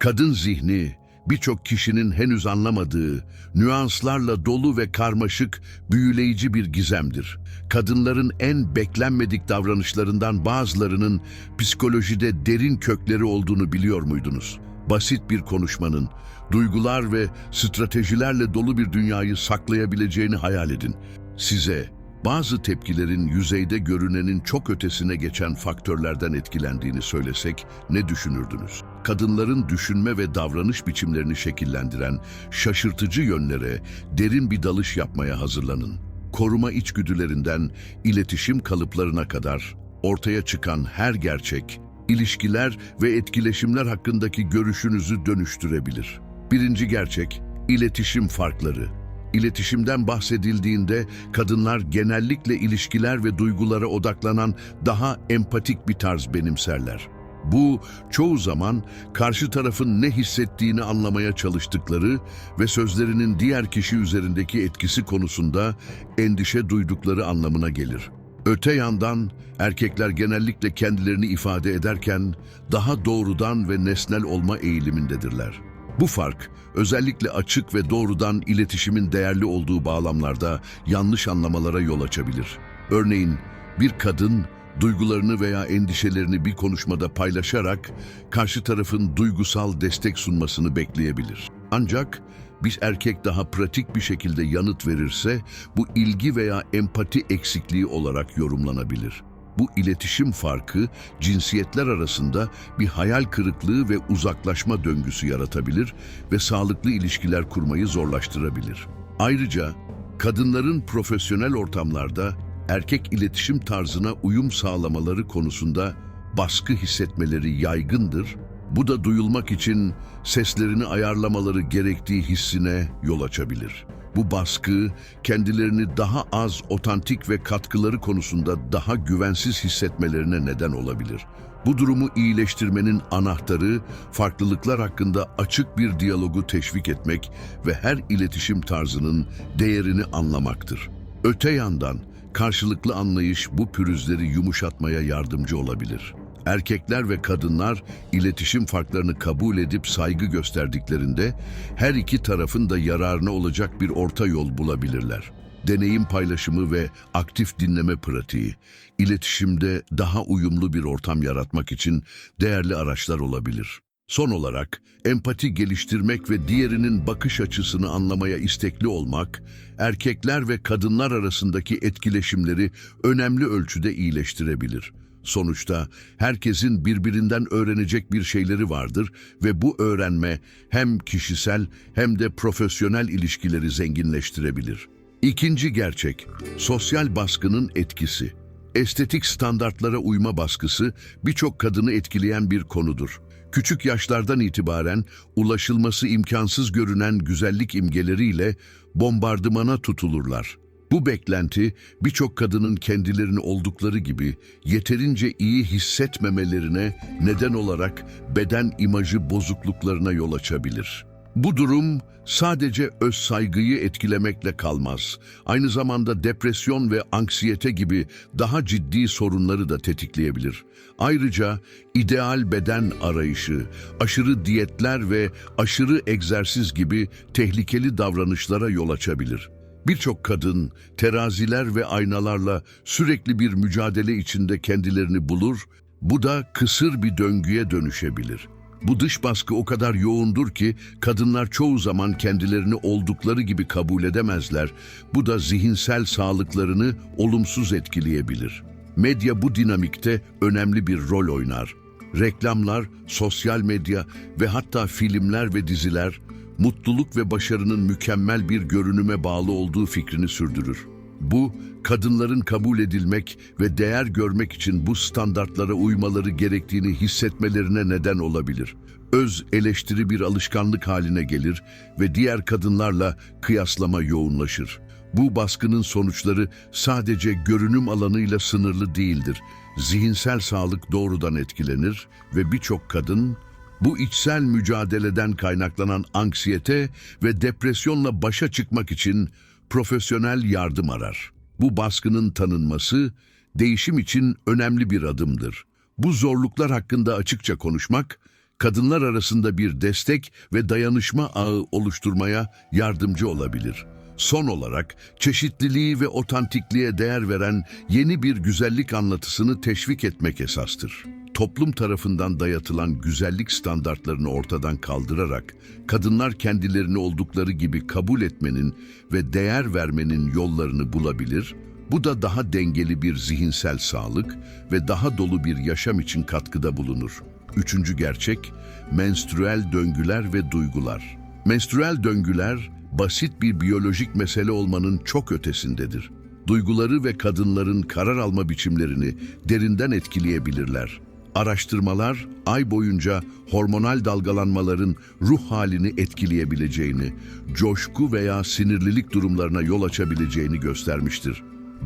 Kadın zihni birçok kişinin henüz anlamadığı, nüanslarla dolu ve karmaşık, büyüleyici bir gizemdir. Kadınların en beklenmedik davranışlarından bazılarının psikolojide derin kökleri olduğunu biliyor muydunuz? Basit bir konuşmanın, duygular ve stratejilerle dolu bir dünyayı saklayabileceğini hayal edin. Size bazı tepkilerin yüzeyde görünenin çok ötesine geçen faktörlerden etkilendiğini söylesek ne düşünürdünüz? Kadınların düşünme ve davranış biçimlerini şekillendiren şaşırtıcı yönlere derin bir dalış yapmaya hazırlanın. Koruma içgüdülerinden iletişim kalıplarına kadar ortaya çıkan her gerçek, ilişkiler ve etkileşimler hakkındaki görüşünüzü dönüştürebilir. Birinci gerçek, iletişim farkları. İletişimden bahsedildiğinde kadınlar genellikle ilişkiler ve duygulara odaklanan daha empatik bir tarz benimserler. Bu çoğu zaman karşı tarafın ne hissettiğini anlamaya çalıştıkları ve sözlerinin diğer kişi üzerindeki etkisi konusunda endişe duydukları anlamına gelir. Öte yandan erkekler genellikle kendilerini ifade ederken daha doğrudan ve nesnel olma eğilimindedirler. Bu fark özellikle açık ve doğrudan iletişimin değerli olduğu bağlamlarda yanlış anlamalara yol açabilir. Örneğin bir kadın duygularını veya endişelerini bir konuşmada paylaşarak karşı tarafın duygusal destek sunmasını bekleyebilir. Ancak bir erkek daha pratik bir şekilde yanıt verirse bu ilgi veya empati eksikliği olarak yorumlanabilir. Bu iletişim farkı cinsiyetler arasında bir hayal kırıklığı ve uzaklaşma döngüsü yaratabilir ve sağlıklı ilişkiler kurmayı zorlaştırabilir. Ayrıca kadınların profesyonel ortamlarda erkek iletişim tarzına uyum sağlamaları konusunda baskı hissetmeleri yaygındır. Bu da duyulmak için seslerini ayarlamaları gerektiği hissine yol açabilir. Bu baskı kendilerini daha az otantik ve katkıları konusunda daha güvensiz hissetmelerine neden olabilir. Bu durumu iyileştirmenin anahtarı farklılıklar hakkında açık bir diyalogu teşvik etmek ve her iletişim tarzının değerini anlamaktır. Öte yandan karşılıklı anlayış bu pürüzleri yumuşatmaya yardımcı olabilir. Erkekler ve kadınlar iletişim farklarını kabul edip saygı gösterdiklerinde her iki tarafın da yararına olacak bir orta yol bulabilirler. Deneyim paylaşımı ve aktif dinleme pratiği, iletişimde daha uyumlu bir ortam yaratmak için değerli araçlar olabilir. Son olarak empati geliştirmek ve diğerinin bakış açısını anlamaya istekli olmak, erkekler ve kadınlar arasındaki etkileşimleri önemli ölçüde iyileştirebilir. Sonuçta herkesin birbirinden öğrenecek bir şeyleri vardır ve bu öğrenme hem kişisel hem de profesyonel ilişkileri zenginleştirebilir. İkinci gerçek, sosyal baskının etkisi. Estetik standartlara uyma baskısı birçok kadını etkileyen bir konudur. Küçük yaşlardan itibaren ulaşılması imkansız görünen güzellik imgeleriyle bombardımana tutulurlar. Bu beklenti birçok kadının kendilerini oldukları gibi yeterince iyi hissetmemelerine neden olarak beden imajı bozukluklarına yol açabilir. Bu durum sadece öz saygıyı etkilemekle kalmaz. Aynı zamanda depresyon ve anksiyete gibi daha ciddi sorunları da tetikleyebilir. Ayrıca ideal beden arayışı, aşırı diyetler ve aşırı egzersiz gibi tehlikeli davranışlara yol açabilir. Birçok kadın teraziler ve aynalarla sürekli bir mücadele içinde kendilerini bulur, bu da kısır bir döngüye dönüşebilir. Bu dış baskı o kadar yoğundur ki kadınlar çoğu zaman kendilerini oldukları gibi kabul edemezler. Bu da zihinsel sağlıklarını olumsuz etkileyebilir. Medya bu dinamikte önemli bir rol oynar. Reklamlar, sosyal medya ve hatta filmler ve diziler mutluluk ve başarının mükemmel bir görünüme bağlı olduğu fikrini sürdürür. Bu, kadınların kabul edilmek ve değer görmek için bu standartlara uymaları gerektiğini hissetmelerine neden olabilir. Öz eleştiri bir alışkanlık haline gelir ve diğer kadınlarla kıyaslama yoğunlaşır. Bu baskının sonuçları sadece görünüm alanıyla sınırlı değildir. Zihinsel sağlık doğrudan etkilenir ve birçok kadın bu içsel mücadeleden kaynaklanan anksiyete ve depresyonla başa çıkmak için profesyonel yardım arar. Bu baskının tanınması değişim için önemli bir adımdır. Bu zorluklar hakkında açıkça konuşmak, kadınlar arasında bir destek ve dayanışma ağı oluşturmaya yardımcı olabilir. Son olarak çeşitliliği ve otantikliğe değer veren yeni bir güzellik anlatısını teşvik etmek esastır. Toplum tarafından dayatılan güzellik standartlarını ortadan kaldırarak kadınlar kendilerini oldukları gibi kabul etmenin ve değer vermenin yollarını bulabilir, bu da daha dengeli bir zihinsel sağlık ve daha dolu bir yaşam için katkıda bulunur. Üçüncü gerçek, menstrüel döngüler ve duygular. Menstrüel döngüler, basit bir biyolojik mesele olmanın çok ötesindedir. Duyguları ve kadınların karar alma biçimlerini derinden etkileyebilirler. Araştırmalar ay boyunca hormonal dalgalanmaların ruh halini etkileyebileceğini, coşku veya sinirlilik durumlarına yol açabileceğini göstermiştir.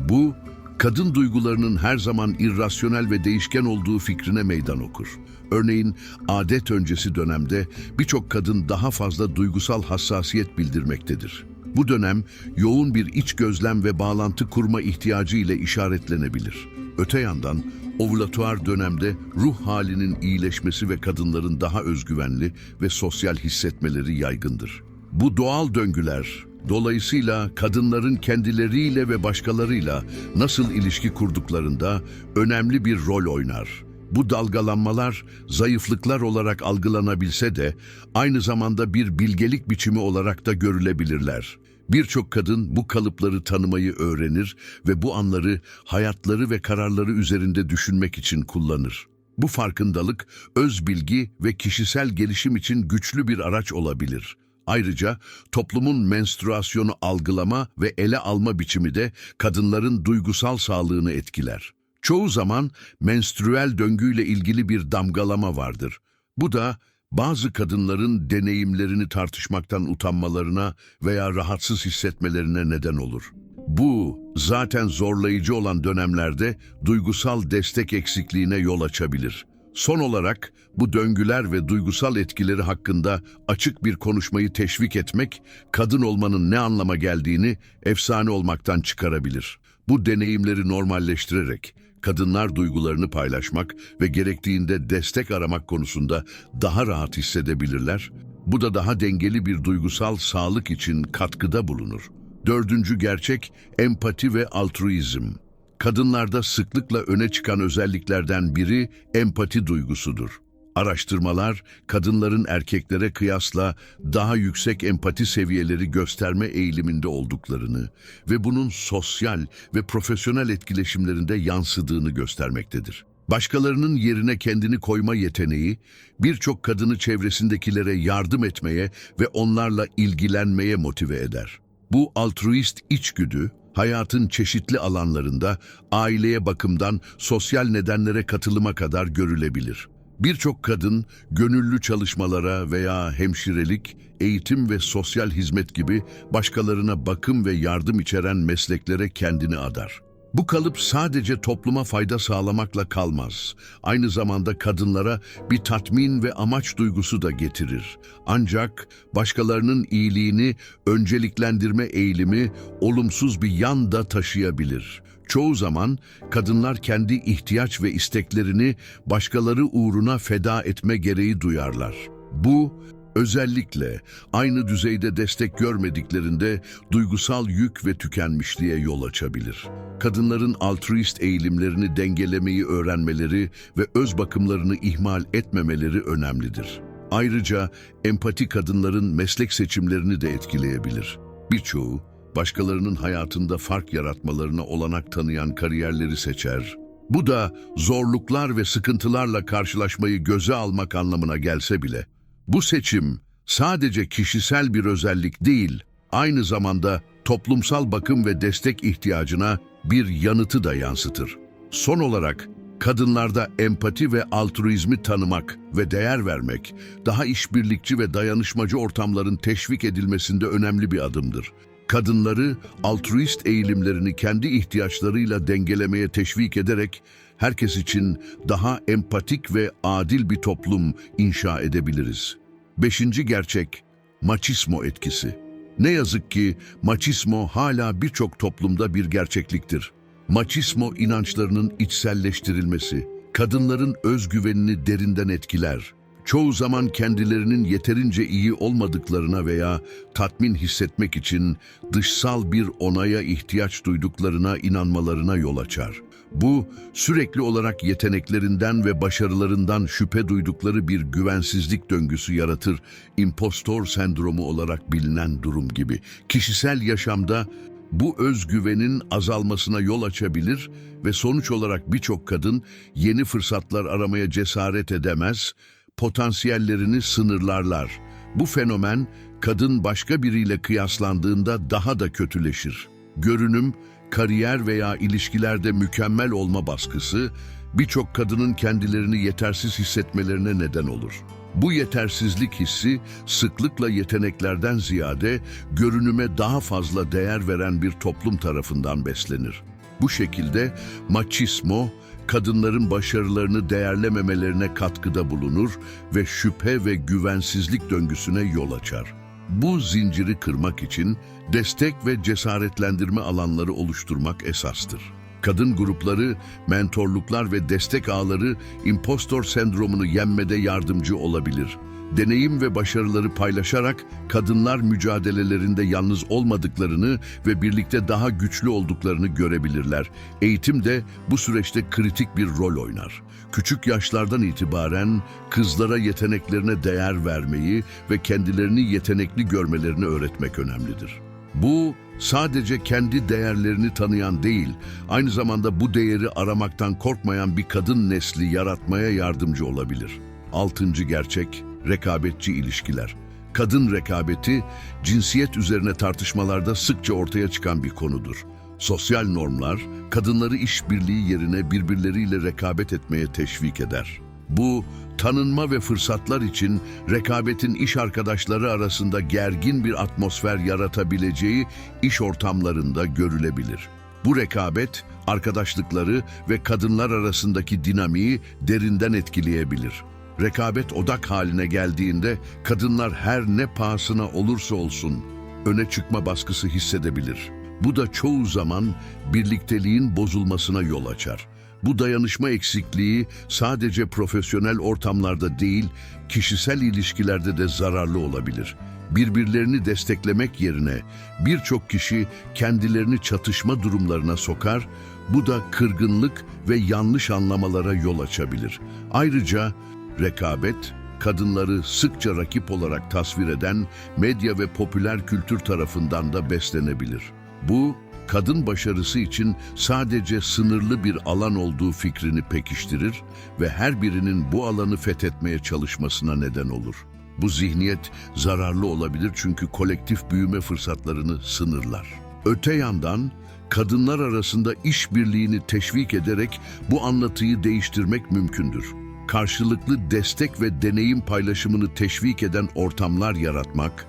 Bu, kadın duygularının her zaman irrasyonel ve değişken olduğu fikrine meydan okur. Örneğin adet öncesi dönemde birçok kadın daha fazla duygusal hassasiyet bildirmektedir. Bu dönem yoğun bir iç gözlem ve bağlantı kurma ihtiyacı ile işaretlenebilir. Öte yandan ovulatuar dönemde ruh halinin iyileşmesi ve kadınların daha özgüvenli ve sosyal hissetmeleri yaygındır. Bu doğal döngüler dolayısıyla kadınların kendileriyle ve başkalarıyla nasıl ilişki kurduklarında önemli bir rol oynar. Bu dalgalanmalar zayıflıklar olarak algılanabilse de aynı zamanda bir bilgelik biçimi olarak da görülebilirler. Birçok kadın bu kalıpları tanımayı öğrenir ve bu anları hayatları ve kararları üzerinde düşünmek için kullanır. Bu farkındalık, öz bilgi ve kişisel gelişim için güçlü bir araç olabilir. Ayrıca toplumun menstruasyonu algılama ve ele alma biçimi de kadınların duygusal sağlığını etkiler. Çoğu zaman menstrüel döngüyle ilgili bir damgalama vardır. Bu da bazı kadınların deneyimlerini tartışmaktan utanmalarına veya rahatsız hissetmelerine neden olur. Bu, zaten zorlayıcı olan dönemlerde duygusal destek eksikliğine yol açabilir. Son olarak bu döngüler ve duygusal etkileri hakkında açık bir konuşmayı teşvik etmek, kadın olmanın ne anlama geldiğini efsane olmaktan çıkarabilir. Bu deneyimleri normalleştirerek kadınlar duygularını paylaşmak ve gerektiğinde destek aramak konusunda daha rahat hissedebilirler. Bu da daha dengeli bir duygusal sağlık için katkıda bulunur. Dördüncü gerçek empati ve altruizm. Kadınlarda sıklıkla öne çıkan özelliklerden biri empati duygusudur. Araştırmalar, kadınların erkeklere kıyasla daha yüksek empati seviyeleri gösterme eğiliminde olduklarını ve bunun sosyal ve profesyonel etkileşimlerinde yansıdığını göstermektedir. Başkalarının yerine kendini koyma yeteneği, birçok kadını çevresindekilere yardım etmeye ve onlarla ilgilenmeye motive eder. Bu altruist içgüdü, hayatın çeşitli alanlarında aileye bakımdan sosyal nedenlere katılıma kadar görülebilir. Birçok kadın gönüllü çalışmalara veya hemşirelik, eğitim ve sosyal hizmet gibi başkalarına bakım ve yardım içeren mesleklere kendini adar. Bu kalıp sadece topluma fayda sağlamakla kalmaz. Aynı zamanda kadınlara bir tatmin ve amaç duygusu da getirir. Ancak başkalarının iyiliğini önceliklendirme eğilimi olumsuz bir yan da taşıyabilir. Çoğu zaman kadınlar kendi ihtiyaç ve isteklerini başkaları uğruna feda etme gereği duyarlar. Bu özellikle aynı düzeyde destek görmediklerinde duygusal yük ve tükenmişliğe yol açabilir. Kadınların altruist eğilimlerini dengelemeyi öğrenmeleri ve öz bakımlarını ihmal etmemeleri önemlidir. Ayrıca empati kadınların meslek seçimlerini de etkileyebilir. Birçoğu başkalarının hayatında fark yaratmalarına olanak tanıyan kariyerleri seçer. Bu da zorluklar ve sıkıntılarla karşılaşmayı göze almak anlamına gelse bile. Bu seçim sadece kişisel bir özellik değil, aynı zamanda toplumsal bakım ve destek ihtiyacına bir yanıtı da yansıtır. Son olarak kadınlarda empati ve altruizmi tanımak ve değer vermek, daha işbirlikçi ve dayanışmacı ortamların teşvik edilmesinde önemli bir adımdır. Kadınları altruist eğilimlerini kendi ihtiyaçlarıyla dengelemeye teşvik ederek herkes için daha empatik ve adil bir toplum inşa edebiliriz. Beşinci gerçek, machismo etkisi. Ne yazık ki machismo hala birçok toplumda bir gerçekliktir. Machismo inançlarının içselleştirilmesi, kadınların özgüvenini derinden etkiler. Çoğu zaman kendilerinin yeterince iyi olmadıklarına veya tatmin hissetmek için dışsal bir onaya ihtiyaç duyduklarına inanmalarına yol açar. Bu, sürekli olarak yeteneklerinden ve başarılarından şüphe duydukları bir güvensizlik döngüsü yaratır, impostor sendromu olarak bilinen durum gibi. Kişisel yaşamda bu özgüvenin azalmasına yol açabilir ve sonuç olarak birçok kadın yeni fırsatlar aramaya cesaret edemez, potansiyellerini sınırlarlar. Bu fenomen kadın başka biriyle kıyaslandığında daha da kötüleşir. Görünüm, kariyer veya ilişkilerde mükemmel olma baskısı birçok kadının kendilerini yetersiz hissetmelerine neden olur. Bu yetersizlik hissi sıklıkla yeteneklerden ziyade görünüme daha fazla değer veren bir toplum tarafından beslenir. Bu şekilde machismo, kadınların başarılarını değerlememelerine katkıda bulunur ve şüphe ve güvensizlik döngüsüne yol açar. Bu zinciri kırmak için destek ve cesaretlendirme alanları oluşturmak esastır. Kadın grupları, mentorluklar ve destek ağları impostor sendromunu yenmede yardımcı olabilir. Deneyim ve başarıları paylaşarak kadınlar mücadelelerinde yalnız olmadıklarını ve birlikte daha güçlü olduklarını görebilirler. Eğitim de bu süreçte kritik bir rol oynar. Küçük yaşlardan itibaren kızlara yeteneklerine değer vermeyi ve kendilerini yetenekli görmelerini öğretmek önemlidir. Bu sadece kendi değerlerini tanıyan değil, aynı zamanda bu değeri aramaktan korkmayan bir kadın nesli yaratmaya yardımcı olabilir. Altıncı gerçek, rekabetçi ilişkiler. Kadın rekabeti, cinsiyet üzerine tartışmalarda sıkça ortaya çıkan bir konudur. Sosyal normlar, kadınları işbirliği yerine birbirleriyle rekabet etmeye teşvik eder. Bu, tanınma ve fırsatlar için rekabetin iş arkadaşları arasında gergin bir atmosfer yaratabileceği iş ortamlarında görülebilir. Bu rekabet, arkadaşlıkları ve kadınlar arasındaki dinamiği derinden etkileyebilir. Rekabet odak haline geldiğinde kadınlar her ne pahasına olursa olsun öne çıkma baskısı hissedebilir. Bu da çoğu zaman birlikteliğin bozulmasına yol açar. Bu dayanışma eksikliği sadece profesyonel ortamlarda değil, kişisel ilişkilerde de zararlı olabilir. Birbirlerini desteklemek yerine birçok kişi kendilerini çatışma durumlarına sokar, bu da kırgınlık ve yanlış anlamalara yol açabilir. Ayrıca rekabet, kadınları sıkça rakip olarak tasvir eden medya ve popüler kültür tarafından da beslenebilir. Bu, kadın başarısı için sadece sınırlı bir alan olduğu fikrini pekiştirir ve her birinin bu alanı fethetmeye çalışmasına neden olur. Bu zihniyet zararlı olabilir çünkü kolektif büyüme fırsatlarını sınırlar. Öte yandan kadınlar arasında işbirliğini teşvik ederek bu anlatıyı değiştirmek mümkündür. Karşılıklı destek ve deneyim paylaşımını teşvik eden ortamlar yaratmak,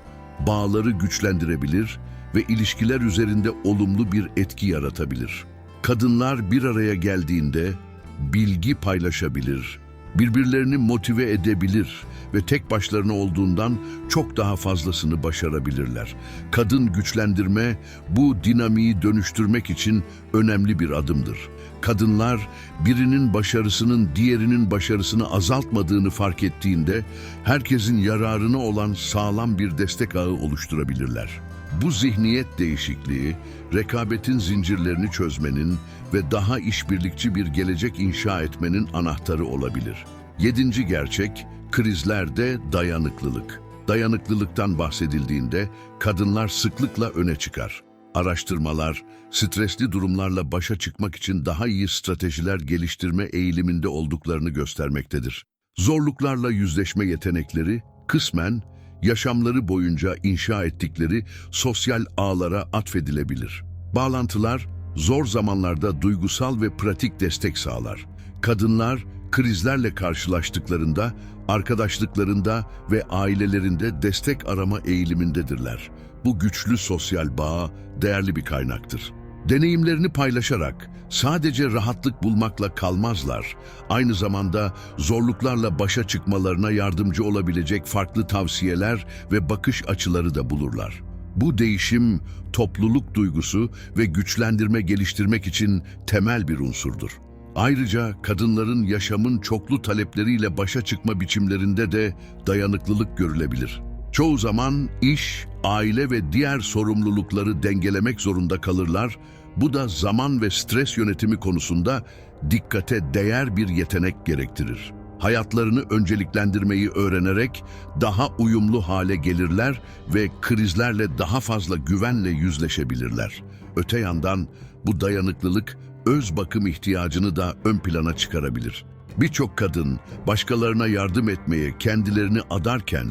bağları güçlendirebilir ve ilişkiler üzerinde olumlu bir etki yaratabilir. Kadınlar bir araya geldiğinde bilgi paylaşabilir, birbirlerini motive edebilir ve tek başlarına olduğundan çok daha fazlasını başarabilirler. Kadın güçlendirme bu dinamiği dönüştürmek için önemli bir adımdır. Kadınlar birinin başarısının diğerinin başarısını azaltmadığını fark ettiğinde herkesin yararına olan sağlam bir destek ağı oluşturabilirler. Bu zihniyet değişikliği, rekabetin zincirlerini çözmenin ve daha işbirlikçi bir gelecek inşa etmenin anahtarı olabilir. Yedinci gerçek, krizlerde dayanıklılık. Dayanıklılıktan bahsedildiğinde kadınlar sıklıkla öne çıkar. Araştırmalar, stresli durumlarla başa çıkmak için daha iyi stratejiler geliştirme eğiliminde olduklarını göstermektedir. Zorluklarla yüzleşme yetenekleri, kısmen yaşamları boyunca inşa ettikleri sosyal ağlara atfedilebilir. Bağlantılar, zor zamanlarda duygusal ve pratik destek sağlar. Kadınlar, krizlerle karşılaştıklarında, arkadaşlıklarında ve ailelerinde destek arama eğilimindedirler. Bu güçlü sosyal bağ değerli bir kaynaktır. Deneyimlerini paylaşarak sadece rahatlık bulmakla kalmazlar. Aynı zamanda zorluklarla başa çıkmalarına yardımcı olabilecek farklı tavsiyeler ve bakış açıları da bulurlar. Bu değişim topluluk duygusu ve güçlendirme geliştirmek için temel bir unsurdur. Ayrıca kadınların yaşamın çoklu talepleriyle başa çıkma biçimlerinde de dayanıklılık görülebilir. Çoğu zaman iş, aile ve diğer sorumlulukları dengelemek zorunda kalırlar. Bu da zaman ve stres yönetimi konusunda dikkate değer bir yetenek gerektirir. Hayatlarını önceliklendirmeyi öğrenerek daha uyumlu hale gelirler ve krizlerle daha fazla güvenle yüzleşebilirler. Öte yandan bu dayanıklılık öz bakım ihtiyacını da ön plana çıkarabilir. Birçok kadın başkalarına yardım etmeye kendilerini adarken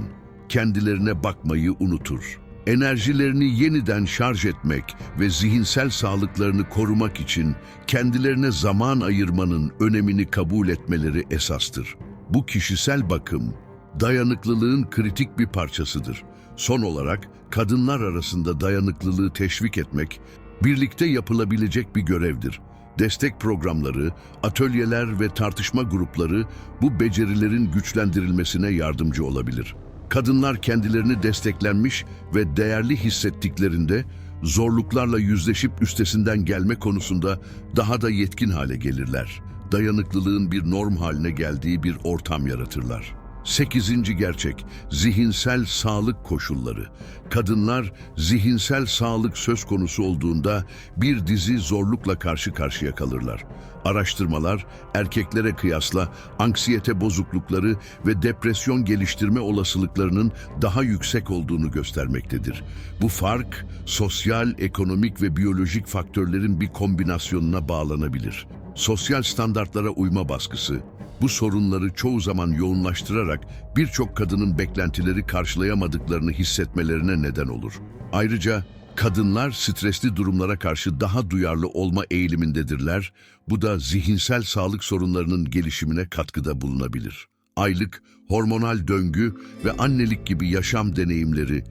kendilerine bakmayı unutur. Enerjilerini yeniden şarj etmek ve zihinsel sağlıklarını korumak için kendilerine zaman ayırmanın önemini kabul etmeleri esastır. Bu kişisel bakım, dayanıklılığın kritik bir parçasıdır. Son olarak kadınlar arasında dayanıklılığı teşvik etmek, birlikte yapılabilecek bir görevdir. Destek programları, atölyeler ve tartışma grupları bu becerilerin güçlendirilmesine yardımcı olabilir. Kadınlar kendilerini desteklenmiş ve değerli hissettiklerinde zorluklarla yüzleşip üstesinden gelme konusunda daha da yetkin hale gelirler. Dayanıklılığın bir norm haline geldiği bir ortam yaratırlar. Sekizinci gerçek, zihinsel sağlık koşulları. Kadınlar zihinsel sağlık söz konusu olduğunda bir dizi zorlukla karşı karşıya kalırlar. Araştırmalar erkeklere kıyasla anksiyete bozuklukları ve depresyon geliştirme olasılıklarının daha yüksek olduğunu göstermektedir. Bu fark sosyal, ekonomik ve biyolojik faktörlerin bir kombinasyonuna bağlanabilir. Sosyal standartlara uyma baskısı, bu sorunları çoğu zaman yoğunlaştırarak birçok kadının beklentileri karşılayamadıklarını hissetmelerine neden olur. Ayrıca kadınlar stresli durumlara karşı daha duyarlı olma eğilimindedirler. Bu da zihinsel sağlık sorunlarının gelişimine katkıda bulunabilir. Aylık, hormonal döngü ve annelik gibi yaşam deneyimleri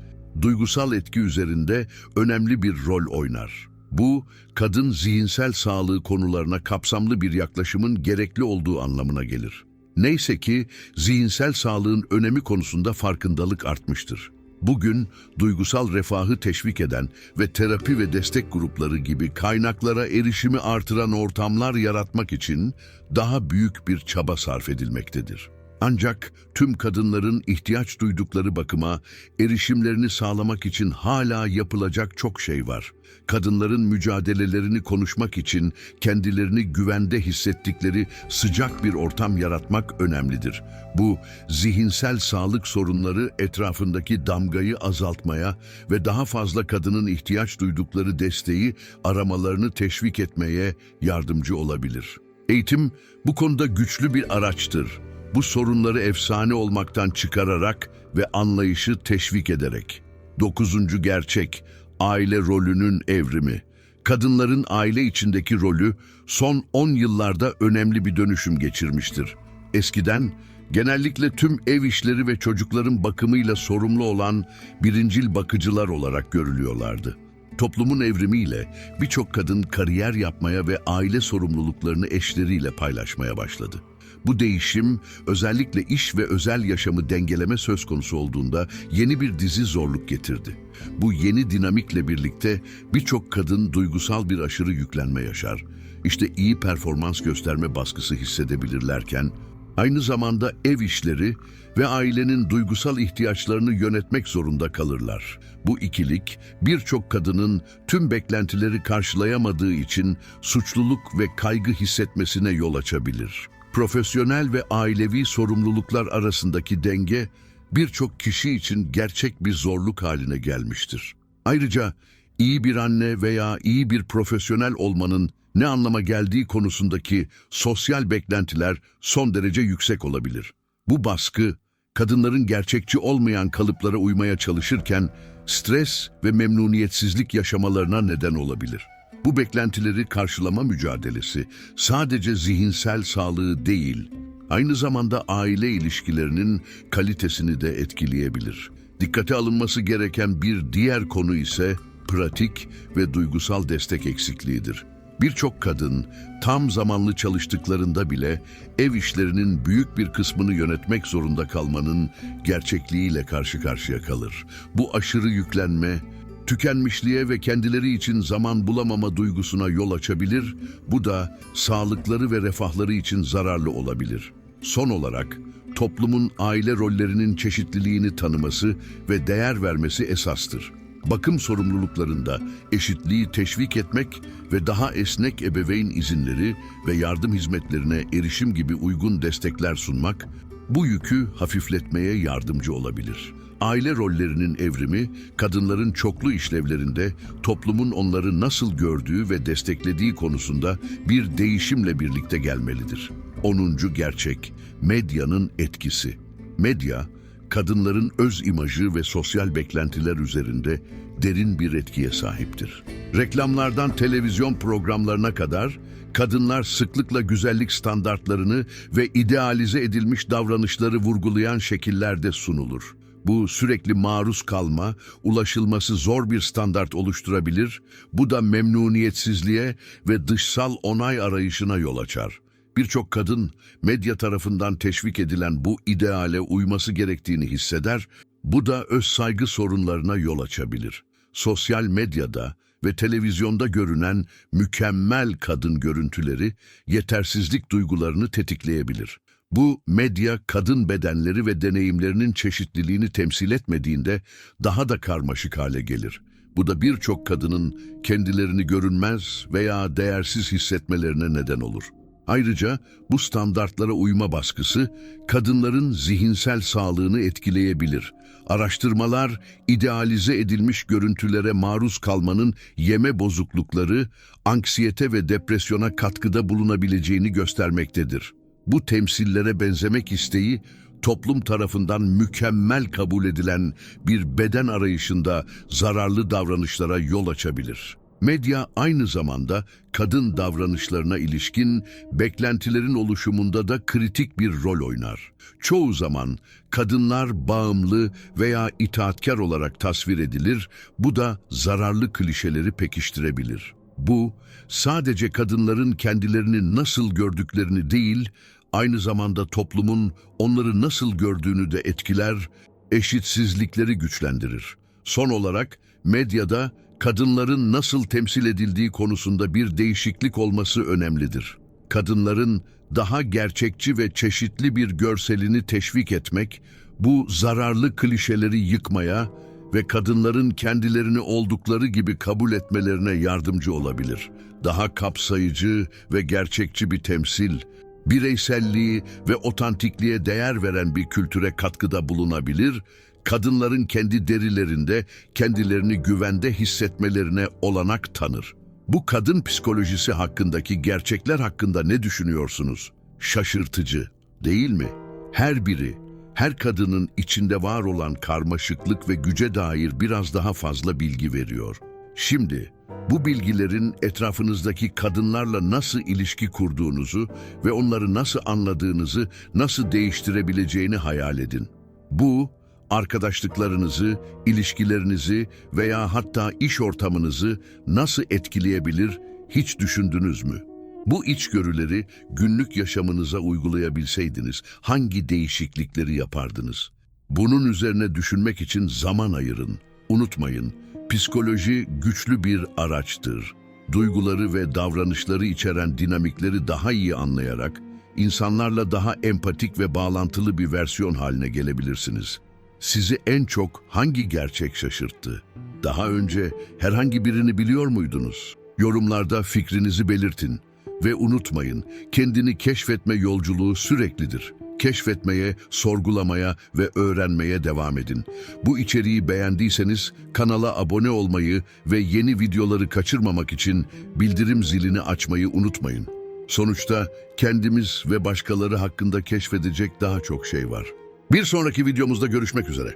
duygusal etki üzerinde önemli bir rol oynar. Bu, kadın zihinsel sağlığı konularına kapsamlı bir yaklaşımın gerekli olduğu anlamına gelir. Neyse ki zihinsel sağlığın önemi konusunda farkındalık artmıştır. Bugün duygusal refahı teşvik eden ve terapi ve destek grupları gibi kaynaklara erişimi artıran ortamlar yaratmak için daha büyük bir çaba sarf edilmektedir. Ancak tüm kadınların ihtiyaç duydukları bakıma erişimlerini sağlamak için hala yapılacak çok şey var. Kadınların mücadelelerini konuşmak için kendilerini güvende hissettikleri sıcak bir ortam yaratmak önemlidir. Bu zihinsel sağlık sorunları etrafındaki damgayı azaltmaya ve daha fazla kadının ihtiyaç duydukları desteği aramalarını teşvik etmeye yardımcı olabilir. Eğitim bu konuda güçlü bir araçtır bu sorunları efsane olmaktan çıkararak ve anlayışı teşvik ederek. Dokuzuncu gerçek, aile rolünün evrimi. Kadınların aile içindeki rolü son 10 yıllarda önemli bir dönüşüm geçirmiştir. Eskiden genellikle tüm ev işleri ve çocukların bakımıyla sorumlu olan birincil bakıcılar olarak görülüyorlardı. Toplumun evrimiyle birçok kadın kariyer yapmaya ve aile sorumluluklarını eşleriyle paylaşmaya başladı. Bu değişim özellikle iş ve özel yaşamı dengeleme söz konusu olduğunda yeni bir dizi zorluk getirdi. Bu yeni dinamikle birlikte birçok kadın duygusal bir aşırı yüklenme yaşar. İşte iyi performans gösterme baskısı hissedebilirlerken aynı zamanda ev işleri ve ailenin duygusal ihtiyaçlarını yönetmek zorunda kalırlar. Bu ikilik birçok kadının tüm beklentileri karşılayamadığı için suçluluk ve kaygı hissetmesine yol açabilir. Profesyonel ve ailevi sorumluluklar arasındaki denge birçok kişi için gerçek bir zorluk haline gelmiştir. Ayrıca iyi bir anne veya iyi bir profesyonel olmanın ne anlama geldiği konusundaki sosyal beklentiler son derece yüksek olabilir. Bu baskı, kadınların gerçekçi olmayan kalıplara uymaya çalışırken stres ve memnuniyetsizlik yaşamalarına neden olabilir. Bu beklentileri karşılama mücadelesi sadece zihinsel sağlığı değil, aynı zamanda aile ilişkilerinin kalitesini de etkileyebilir. Dikkate alınması gereken bir diğer konu ise pratik ve duygusal destek eksikliğidir. Birçok kadın tam zamanlı çalıştıklarında bile ev işlerinin büyük bir kısmını yönetmek zorunda kalmanın gerçekliğiyle karşı karşıya kalır. Bu aşırı yüklenme tükenmişliğe ve kendileri için zaman bulamama duygusuna yol açabilir, bu da sağlıkları ve refahları için zararlı olabilir. Son olarak, toplumun aile rollerinin çeşitliliğini tanıması ve değer vermesi esastır. Bakım sorumluluklarında eşitliği teşvik etmek ve daha esnek ebeveyn izinleri ve yardım hizmetlerine erişim gibi uygun destekler sunmak, bu yükü hafifletmeye yardımcı olabilir. Aile rollerinin evrimi, kadınların çoklu işlevlerinde toplumun onları nasıl gördüğü ve desteklediği konusunda bir değişimle birlikte gelmelidir. 10. gerçek, medyanın etkisi. Medya, kadınların öz imajı ve sosyal beklentiler üzerinde derin bir etkiye sahiptir. Reklamlardan televizyon programlarına kadar kadınlar sıklıkla güzellik standartlarını ve idealize edilmiş davranışları vurgulayan şekillerde sunulur. Bu sürekli maruz kalma, ulaşılması zor bir standart oluşturabilir, bu da memnuniyetsizliğe ve dışsal onay arayışına yol açar. Birçok kadın medya tarafından teşvik edilen bu ideale uyması gerektiğini hisseder, bu da öz saygı sorunlarına yol açabilir. Sosyal medyada ve televizyonda görünen mükemmel kadın görüntüleri yetersizlik duygularını tetikleyebilir. Bu medya kadın bedenleri ve deneyimlerinin çeşitliliğini temsil etmediğinde daha da karmaşık hale gelir. Bu da birçok kadının kendilerini görünmez veya değersiz hissetmelerine neden olur. Ayrıca bu standartlara uyma baskısı kadınların zihinsel sağlığını etkileyebilir. Araştırmalar idealize edilmiş görüntülere maruz kalmanın yeme bozuklukları, anksiyete ve depresyona katkıda bulunabileceğini göstermektedir. Bu temsillere benzemek isteği toplum tarafından mükemmel kabul edilen bir beden arayışında zararlı davranışlara yol açabilir. Medya aynı zamanda kadın davranışlarına ilişkin beklentilerin oluşumunda da kritik bir rol oynar. Çoğu zaman kadınlar bağımlı veya itaatkar olarak tasvir edilir, bu da zararlı klişeleri pekiştirebilir. Bu, sadece kadınların kendilerini nasıl gördüklerini değil, aynı zamanda toplumun onları nasıl gördüğünü de etkiler, eşitsizlikleri güçlendirir. Son olarak medyada kadınların nasıl temsil edildiği konusunda bir değişiklik olması önemlidir. Kadınların daha gerçekçi ve çeşitli bir görselini teşvik etmek, bu zararlı klişeleri yıkmaya ve kadınların kendilerini oldukları gibi kabul etmelerine yardımcı olabilir. Daha kapsayıcı ve gerçekçi bir temsil, bireyselliği ve otantikliğe değer veren bir kültüre katkıda bulunabilir, kadınların kendi derilerinde kendilerini güvende hissetmelerine olanak tanır. Bu kadın psikolojisi hakkındaki gerçekler hakkında ne düşünüyorsunuz? Şaşırtıcı, değil mi? Her biri, her kadının içinde var olan karmaşıklık ve güce dair biraz daha fazla bilgi veriyor. Şimdi bu bilgilerin etrafınızdaki kadınlarla nasıl ilişki kurduğunuzu ve onları nasıl anladığınızı, nasıl değiştirebileceğini hayal edin. Bu, arkadaşlıklarınızı, ilişkilerinizi veya hatta iş ortamınızı nasıl etkileyebilir hiç düşündünüz mü? Bu içgörüleri günlük yaşamınıza uygulayabilseydiniz hangi değişiklikleri yapardınız? Bunun üzerine düşünmek için zaman ayırın. Unutmayın, psikoloji güçlü bir araçtır. Duyguları ve davranışları içeren dinamikleri daha iyi anlayarak insanlarla daha empatik ve bağlantılı bir versiyon haline gelebilirsiniz. Sizi en çok hangi gerçek şaşırttı? Daha önce herhangi birini biliyor muydunuz? Yorumlarda fikrinizi belirtin ve unutmayın, kendini keşfetme yolculuğu süreklidir. Keşfetmeye, sorgulamaya ve öğrenmeye devam edin. Bu içeriği beğendiyseniz kanala abone olmayı ve yeni videoları kaçırmamak için bildirim zilini açmayı unutmayın. Sonuçta kendimiz ve başkaları hakkında keşfedecek daha çok şey var. Bir sonraki videomuzda görüşmek üzere.